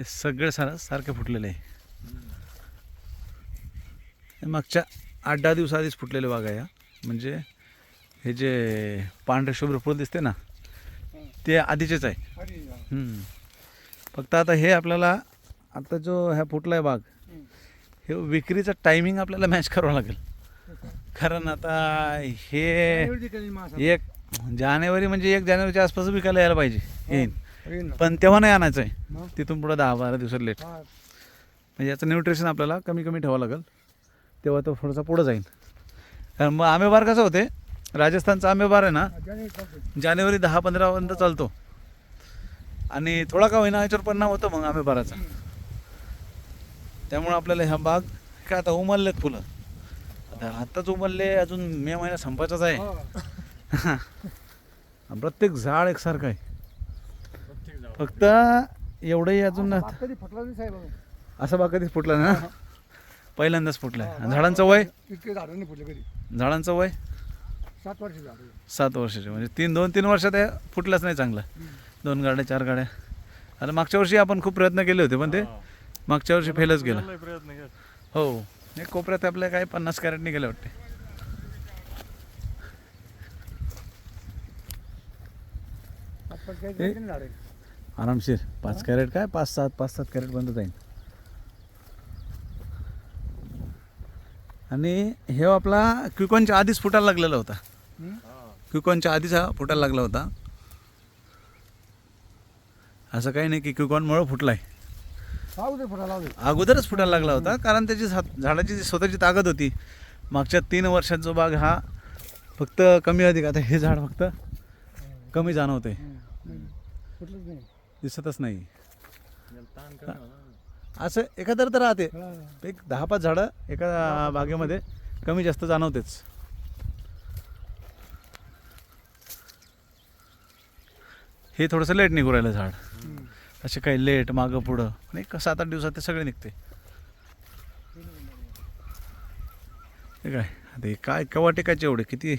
हे सगळे सारं सारखे फुटलेले आहे मागच्या आठ दहा दिवसाआधीच फुटलेले बाग आहे. म्हणजे हे जे पांढरे शुभ्र फुल दिसते ना ते आधीचेच आहे हम्म. फक्त आता हे आपल्याला आता जो ह्या फुटला आहे बाग हे विक्रीचं टायमिंग आपल्याला मॅच करावं लागेल कारण आता हे एक जानेवारी म्हणजे एक जानेवारीच्या आसपास विकायला यायला पाहिजे येईन पण तेव्हा नाही आणायचं आहे तिथून पुढं दहा बारा दिवसात लेट म्हणजे याचं न्यूट्रिशन आपल्याला कमी कमी ठेवावं लागेल. तेव्हा तो थोडासा पुढं जाईल. कारण मग आंबेबार कसं होते? राजस्थानचा आंबेबार आहे ना जानेवारी दहा पंधरापर्यंत चालतो. आणि थोडा का होईना याच्यावर परिणाम होतो मग आंबेबाराचा त्यामुळे आपल्याला ह्या बाग काय आता उमललेत फुलं. आता आत्ताच उमलले अजून मे महिना संपायचाच आहे. प्रत्येक झाड एकसारखं आहे. फक्त एवढंही अजून कधी फुटला नाही साहेब असं बाग कधीच फुटला ना? पहिल्यांदाच फुटला आहे आणि झाडांचं वय? इतके झाडं नाही फुटले कधी. झाडांचं वय? सात वर्ष सात वर्षाचे. म्हणजे तीन दोन तीन वर्षात हे फुटलंच नाही चांगलं. दोन गाड्या चार गाड्या. आता मागच्या वर्षी आपण खूप प्रयत्न केले होते पण ते मागच्या वर्षी फेलच गेलं. प्रयत्न केला. हो. हे कोपऱ्यात आपल्या काय पन्नास कॅरेट निघाले वाटते. आपण काही नाही झाडं आरामशीर. पाच कॅरेट काय? पाच सात पाच सात कॅरेट बंद जाईल आणि हे आपला क्विकॉनच्या आधीच फुटायला लागलेला होता? क्विकॉनच्या आधीच हा फुटायला लागला होता. असं काही नाही की क्विकॉनमुळं फुटलाय. अगोदरच फुटायला लागला होता कारण त्याची झाडाची जी स्वतःची ताकद होती मागच्या तीन वर्षात जो बाग हा फक्त कमी अधिक आता हे झाड फक्त कमी जाणवते दिसतच नाही. असं एखादं तर राहते. एक दहा पाच झाडं एका बागेमध्ये कमी जास्त जाणवतेच. हे थोडंसं लेट निघू राहिलं झाड. असे काही लेट मागं पुढं पण एक सात आठ दिवसात ते सगळे निघते. काय? आता हे काय केव्हा टेकायचे एवढे? किती